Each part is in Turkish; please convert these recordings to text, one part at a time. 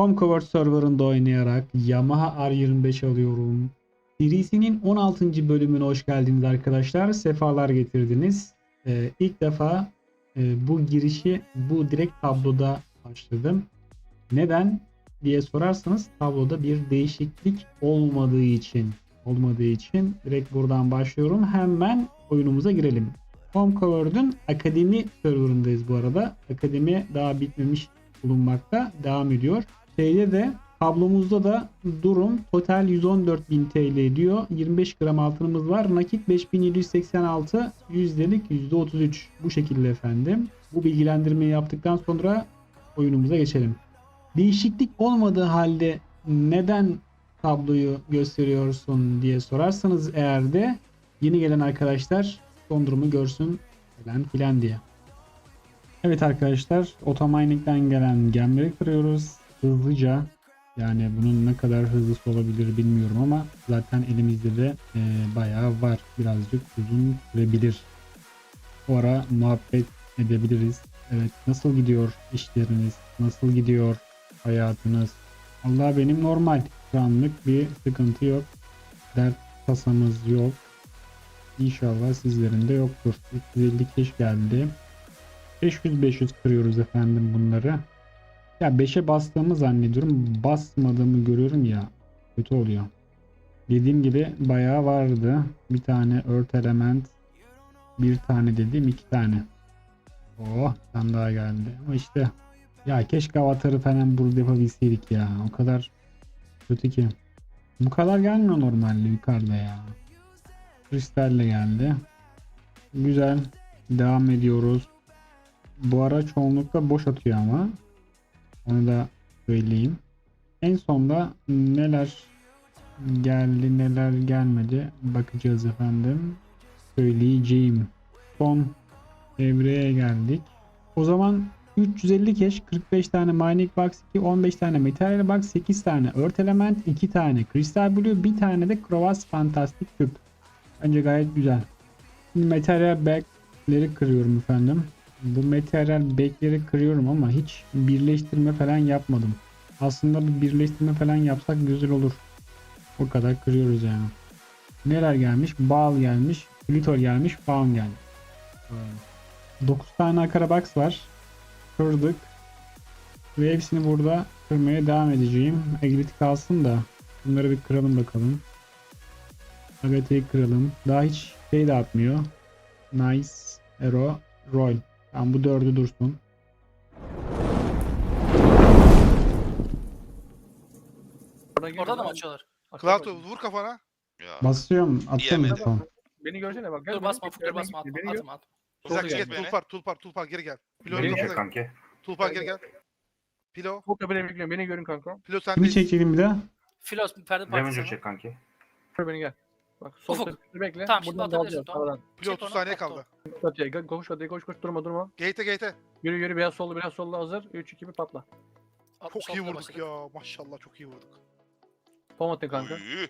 Homecover serverında oynayarak Yamaha R25 alıyorum. Serisinin 16. bölümüne hoş geldiniz arkadaşlar. Sefalar getirdiniz. Ee, ilk defa e, bu girişi bu direkt tabloda başladım. Neden diye sorarsanız tabloda bir değişiklik olmadığı için olmadığı için direkt buradan başlıyorum. Hemen oyunumuza girelim. Homecover'ın akademi serverındayız bu arada. Akademi daha bitmemiş bulunmakta. Devam ediyor. Şeyde de tablomuzda da durum total 114.000 TL diyor. 25 gram altınımız var. Nakit 5786 yüzdelik %33 bu şekilde efendim. Bu bilgilendirmeyi yaptıktan sonra oyunumuza geçelim. Değişiklik olmadığı halde neden tabloyu gösteriyorsun diye sorarsanız eğer de yeni gelen arkadaşlar son durumu görsün falan filan diye. Evet arkadaşlar otomining'den gelen gemleri kırıyoruz hızlıca. Yani bunun ne kadar hızlısı olabilir bilmiyorum ama zaten elimizde de e, bayağı var. Birazcık uzun sürebilir. Bu ara muhabbet edebiliriz. Evet nasıl gidiyor işleriniz? Nasıl gidiyor hayatınız? Allah benim normal. Şu anlık bir sıkıntı yok. Dert tasamız yok. İnşallah sizlerin de yoktur. 350 keş geldi. 500-500 kırıyoruz efendim bunları. Ya 5'e bastığımı zannediyorum. Basmadığımı görüyorum ya. Kötü oluyor. Dediğim gibi bayağı vardı. Bir tane Earth Element. Bir tane dediğim iki tane. Oh tane daha geldi. Ama işte ya keşke avatarı falan burada yapabilseydik ya. O kadar kötü ki. Bu kadar gelmiyor normalde yukarıda ya. Kristalle geldi. Güzel. Devam ediyoruz. Bu ara çoğunlukla boş atıyor ama. Onu da söyleyeyim. En sonda neler geldi neler gelmedi bakacağız efendim. Söyleyeceğim. Son evreye geldik. O zaman 350 keş, 45 tane mining box 2, 15 tane material box, 8 tane earth element, 2 tane crystal blue, 1 tane de krovas fantastik küp. Bence gayet güzel. Şimdi material bag'leri kırıyorum efendim. Bu materyal bag'leri kırıyorum ama hiç birleştirme falan yapmadım. Aslında bir birleştirme falan yapsak güzel olur. O kadar kırıyoruz yani. Neler gelmiş? Bal gelmiş, Glitter gelmiş, Faun gelmiş. 9 tane akara box var. Kırdık. Ve hepsini burada kırmaya devam edeceğim. Agility kalsın da bunları bir kıralım bakalım. Agate'yi kıralım. Daha hiç şey de atmıyor. Nice. Arrow. Roll. Tamam bu dördü dursun. Orada da mı açıyorlar? Cloud vur kafana. Ya. Basıyorum. Atıyorum Yemedim. lütfen. Beni görsene bak. Gel Dur beni basma, git, dur beni basma, git, atma, beni gör. atma, atma. Uzak Uzak git. beni. Tulpar, tulpar, tulpar geri gel. Pilo Beni çek gel. kanki. Tulpar geri gel. Pilo. Burada beni bekliyorum. Beni görün kanka. Pilo sen Kimi de. çekeyim bir daha? Filos perde Ravager parçası. çek kanki. Gör beni gel. Bak sol Ufuk. bekle. Tamam, şimdi Buradan atabilirsin, dağılacağız, tamam. Çek 30 onu, saniye kaldı. Gel, koş hadi koş koş durma durma. Gate'e gate'e. Yürü yürü biraz sollu biraz sollu hazır. 3 2 1 patla. Çok iyi vurduk ya. Maşallah çok iyi vurduk. Bomb atın kanka. Uy.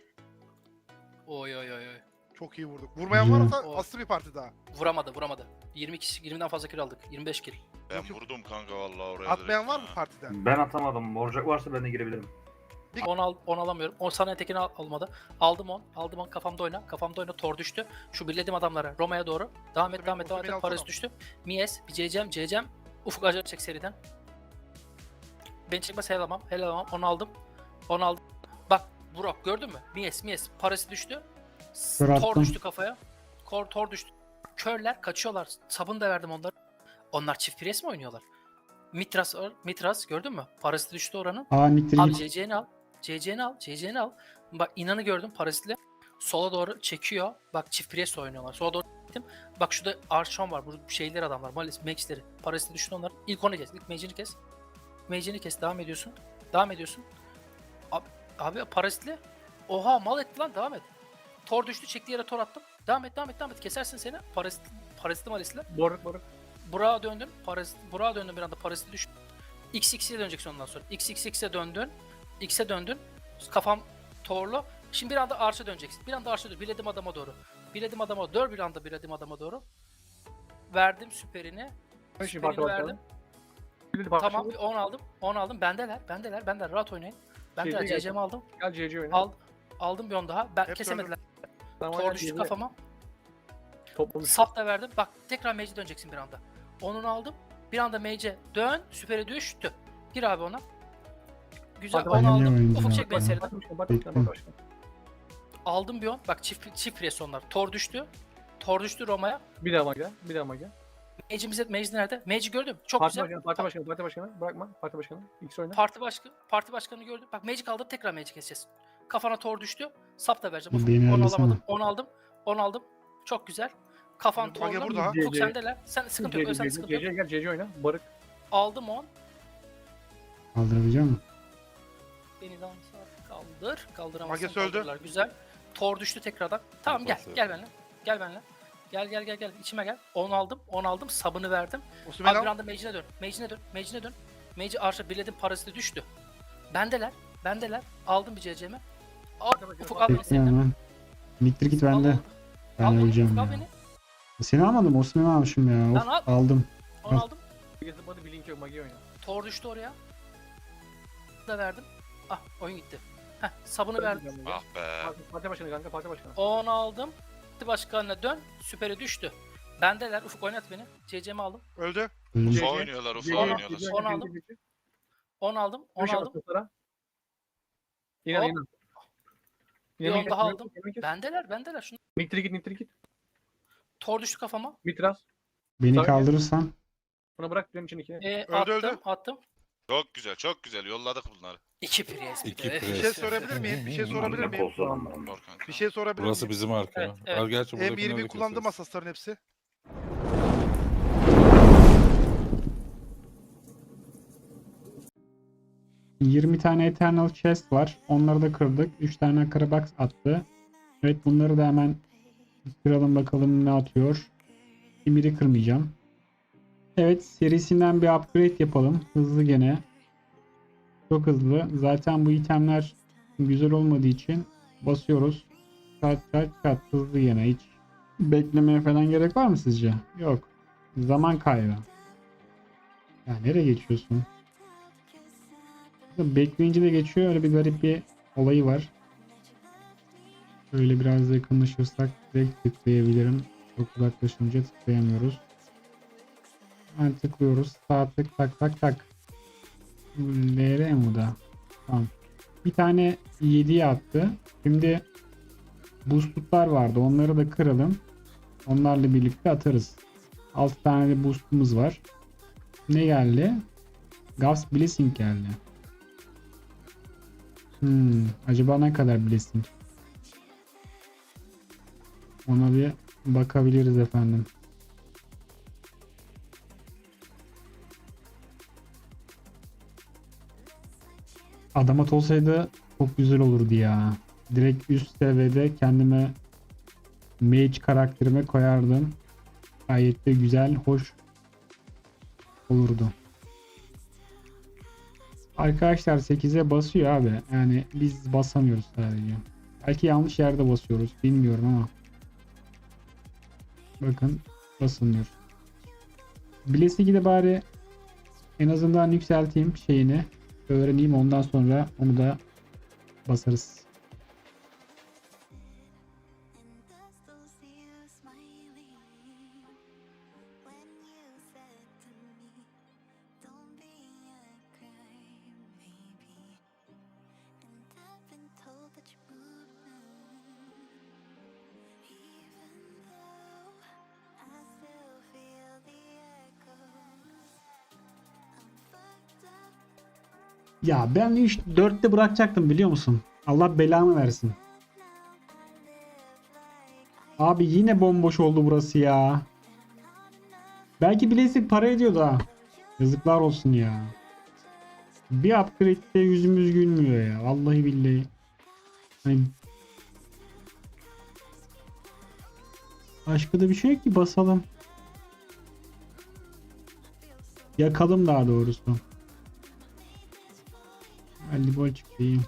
Oy oy oy oy. Çok iyi vurduk. Vurmayan varsa O- aslı bir parti daha. Vuramadı, vuramadı. 22 20'den fazla kill aldık. 25 kill. Ben vurdum kanka vallahi oraya. Atmayan var mı partiden? Ben atamadım. Borcak varsa ben de girebilirim. 10 al 10 alamıyorum. 10 saniye tekini al, almadı. Aldım 10. Aldım 10 kafamda oyna. Kafamda oyna. Tor düştü. Şu birledim adamlara. Roma'ya doğru. Devam et, devam beni- et, devam beni et. Paris düştü. Mies, bir CC'm, CC'm. Ufuk acayip çek seriden. Ben çekmez helal almam. Helal almam. Onu aldım. Onu aldım. Bak Burak gördün mü? Mies, Mies. Paris düştü. Tor düştü kafaya. Kor, Tor düştü. Körler kaçıyorlar. Sabun da verdim onlara. Onlar çift pres mi oynuyorlar? Mitras, Mitras gördün mü? Parası düştü oranın. Aa Niktir Al. CC'ni al. CC'ni al. CC'ni al. Bak inanı gördüm parazitli. Sola doğru çekiyor. Bak çift pres oynuyorlar. Sola doğru gittim. Bak şurada Archon var. Bu şeyler adamlar. Malis, Max'leri. Parazitli düştü onlar. İlk onu kes. İlk mage'ini kes. Mage'ini kes. Devam ediyorsun. Devam ediyorsun. Abi, abi parazitli. Oha mal etti lan. Devam et. Tor düştü. Çektiği yere tor attım. Devam et. Devam et. Devam et. Kesersin seni. Parazitli, parazitli malisle. Boruk boruk. Burak'a döndün. Parazit, Burak'a döndün bir anda paraziti düştü. XX'e döneceksin ondan sonra. XXX'e döndün. X'e döndün. Kafam torlu. Şimdi bir anda arşa döneceksin. Bir anda arşa dön. Bir adım adama doğru. Bir adım adama dön bir anda bir adım adama doğru. Verdim süperini. Şimdi Süperini verdim. Tamam şimdi. bir 10 aldım. 10 aldım. Bendeler. Bendeler. Bendeler. Rahat oynayın. Bendeler. Şey, CC'mi aldım. Gel CC oyna. Al, aldım bir 10 daha. Ben Hep kesemediler. Tamam, Tor gel düştü kafama. Toplamış. Sap da verdim. Bak tekrar mage'e döneceksin bir anda. Onun aldım. Bir anda mage'e dön. Süpere düştü. Gir abi ona. Güzel. Hadi Onu aldım. Oyuncu Ufuk çek beni seriden. Bak bak bak. Aldım bir 10. Bak çift, çift presonlar. Tor düştü. Tor düştü Roma'ya. Bir daha mage, bir daha mage. Mage'imiz Mage nerede? Mage'i gördüm. Çok Parti güzel. başkanı, parti başkanı, parti başkanı. Bırakma, parti başkanı. X oyna. Parti başkanı, parti başkanı gördüm. Bak Magic aldım tekrar Magic keseceğiz. Kafana tor düştü. Sap da vereceğim. Ufuk. Beni Onu arasana. alamadım. Onu aldım. Onu aldım. Çok güzel. Kafan Mage torlu. burada. Ufuk CC. sendeler. Sen sıkıntı yok. Sen sıkıntı yok. CC, gel CC oyna. Barık. Aldım on. Kaldırabilecek misin? Beni dansa kaldır. Kaldıramazsın. Magesi öldü. kaldırırlar. Güzel. Tor düştü tekrardan. Tamam gel. Kafası. Gel benimle. Gel benimle. Gel gel gel gel. İçime gel. 10 aldım. 10 aldım. Sabını verdim. Osman Abi bir al. anda mage'ine dön. Mage'ine dön. Mage'ine dön. Mage arşa biledim paraziti düştü. Bendeler. Bendeler. Aldım bir CC'mi. Al. Ufuk al beni Bekle git Al bende. Ben Al onu, öleceğim Ufuk al ya. beni. Seni almadım. Osman'ı almışım ya. Lan Of, al. aldım. Onu Al. aldım. Gezip hadi bir link yok mage oyna. Tor düştü oraya. Da verdim. Ah oyun gitti. Heh sabını verdim. Ah be. Parti, parti başkanı kanka, parti başkanı. 10 aldım. Parti başkanına dön. Süperi düştü. Bendeler. Ufuk oynat beni. CC'mi aldım. Öldü. Ufa oynuyorlar, ufa oynuyorlar. Aldım. 10 aldım. 10 Köşe aldım. bastı sıra. İnan Hop. inan. Bir on daha aldım. Ben... Bendeler. Bendeler. Şunu. Nitri git, nitri git. Tor düştü kafama. Mitras. Beni gel. kaldırırsan Bunu bırak dön için iki. Ee, Öldü, attım. öldü. Attım. Çok güzel, çok güzel. Yolladık bunları. 2 pres. bir İki de. pres. Bir şey sorabilir miyim? Bir şey sorabilir miyim? Korkan. Bir şey sorabilir Burası miyim? bizim arka. Evet, evet. Al gerçi burada M20 kullandım asasların hepsi. Hı. 20 tane Eternal Chest var. Onları da kırdık. 3 tane Karabox attı. Evet bunları da hemen kıralım bakalım ne atıyor. Emir'i kırmayacağım. Evet serisinden bir upgrade yapalım. Hızlı gene. Çok hızlı. Zaten bu itemler güzel olmadığı için basıyoruz. Çat çat çat hızlı gene hiç beklemeye falan gerek var mı sizce? Yok. Zaman kaybı. Ya nereye geçiyorsun? Bekleyince de geçiyor. Öyle bir garip bir olayı var. Şöyle biraz yakınlaşırsak direkt tıklayabilirim. Çok uzaklaşınca tıklayamıyoruz. Hemen tıklıyoruz. Sağ tık tak tak tak. LR mi bu da? Tamam. Bir tane 7'ye attı. Şimdi boostlar vardı. Onları da kıralım. Onlarla birlikte atarız. 6 tane de boostumuz var. Ne geldi? Gauss Blessing geldi. Hmm, acaba ne kadar Blessing? Ona bir bakabiliriz efendim. Adamat olsaydı çok güzel olurdu ya. Direkt üst seviyede kendime mage karakterime koyardım. Gayet de güzel, hoş olurdu. Arkadaşlar 8'e basıyor abi. Yani biz basamıyoruz sadece. Belki yanlış yerde basıyoruz. Bilmiyorum ama. Bakın basılmıyor. Blessig'i de bari en azından yükselteyim şeyini. Öğreneyim ondan sonra onu da basarız. Ya ben 3 4'te bırakacaktım biliyor musun? Allah belamı versin. Abi yine bomboş oldu burası ya. Belki bilezik para ediyordu ha. Yazıklar olsun ya. Bir upgrade'de yüzümüz gülmüyor ya. Vallahi billahi. Hani... Başka da bir şey yok ki basalım. Yakalım daha doğrusu. Hadi bol çıktı iyi.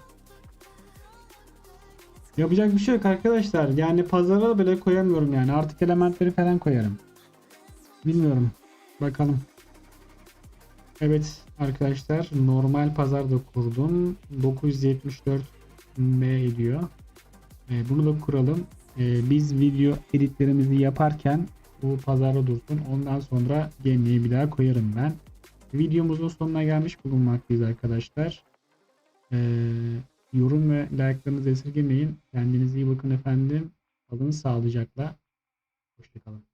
Yapacak bir şey yok arkadaşlar. Yani pazara bile koyamıyorum yani. Artık elementleri falan koyarım. Bilmiyorum. Bakalım. Evet arkadaşlar normal pazar da kurdum. 974 M ediyor. E, bunu da kuralım. E, biz video editlerimizi yaparken bu pazarda dursun. Ondan sonra gemiyi bir daha koyarım ben. Videomuzun sonuna gelmiş bulunmaktayız arkadaşlar. E, yorum ve like'larınızı esirgemeyin. Kendinize iyi bakın efendim. Kalın sağlıcakla. Hoşçakalın.